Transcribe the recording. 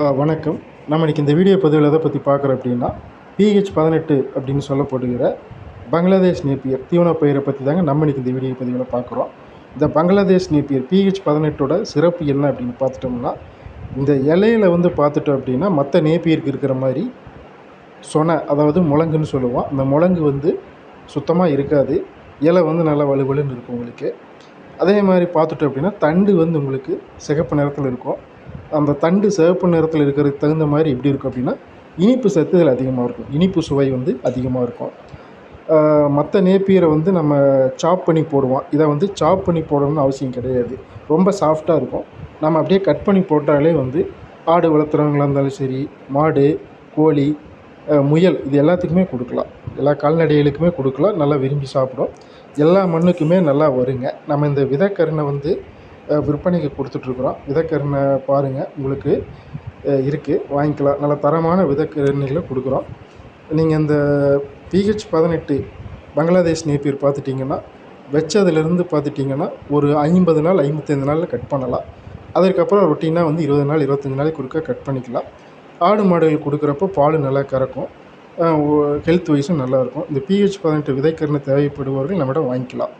வணக்கம். நம்ம இன்றைக்கி இந்த வீடியோ பதிவில் எதை பற்றி பார்க்குறோம் அப்படின்னா பிஹெச் பதினெட்டு அப்படின்னு சொல்லப்படுகிற பங்களாதேஷ் நேப்பியர் தீவன பயிரை பற்றி தாங்க நம்ம இன்றைக்கி இந்த வீடியோ பதிவில் பார்க்குறோம். இந்த பங்களாதேஷ் நேப்பியர் பிஹெச் பதினெட்டோட சிறப்பு என்ன அப்படின்னு பார்த்துட்டோம்னா இந்த இலையில வந்து பார்த்துட்டோம் அப்படின்னா மற்ற நேப்பியருக்கு இருக்கிற மாதிரி சொனை அதாவது முழங்குன்னு சொல்லுவோம். அந்த முழங்கு வந்து சுத்தமாக இருக்காது. இலை வந்து நல்லா வலுவலுன்னு இருக்கும் உங்களுக்கு. அதே மாதிரி பார்த்துட்டோம் அப்படின்னா தண்டு வந்து உங்களுக்கு சிகப்பு நிறத்தில் இருக்கும். அந்த தண்டு சிவப்பு நிறத்தில் இருக்கிறதுக்கு தகுந்த மாதிரி எப்படி இருக்கும் அப்படின்னா இனிப்பு சத்து இதில் அதிகமாக இருக்கும். இனிப்பு சுவை வந்து அதிகமாக இருக்கும். மற்ற நேப்பியரை வந்து நம்ம சாப் பண்ணி போடுவோம். இதை வந்து சாப் பண்ணி போடணும்னு அவசியம் கிடையாது. ரொம்ப சாஃப்டாக இருக்கும். நம்ம அப்படியே கட் பண்ணி போட்டாலே வந்து ஆடு வளர்த்துறவங்களா இருந்தாலும் சரி மாடு கோழி முயல் இது எல்லாத்துக்குமே கொடுக்கலாம். எல்லா கால்நடைகளுக்குமே கொடுக்கலாம். நல்லா விரும்பி சாப்பிடும். எல்லா மண்ணுக்குமே நல்லா வருங்க. நம்ம இந்த விதைக்கருணை வந்து விற்பனைக்கு கொடுத்துட்ருக்குறோம். விதைக்கருணை பாருங்கள் உங்களுக்கு இருக்குது வாங்கிக்கலாம். நல்ல தரமான விதைக்கருணைகளை கொடுக்குறோம். நீங்கள் இந்த பிஹெச் பதினெட்டு பங்களாதேஷ் நேப்பியர் பார்த்துட்டிங்கன்னா வச்சதுலேருந்து பார்த்துட்டிங்கன்னா ஒரு ஐம்பது நாள் ஐம்பத்தைந்து நாளில் கட் பண்ணலாம். அதற்கப்புறம் ரொட்டீனாக வந்து இருபது நாள் இருபத்தஞ்சி நாளைக்கு கொடுக்க கட் பண்ணிக்கலாம். ஆடு மாடுகள் கொடுக்குறப்போ பால் நல்லா கறக்கும். ஹெல்த் வைஸும் நல்லாயிருக்கும் இந்த பிஹெச் பதினெட்டு விதைக்கருணை தேவைப்படுபவர்கள் நம்மகிட்ட வாங்கிக்கலாம்.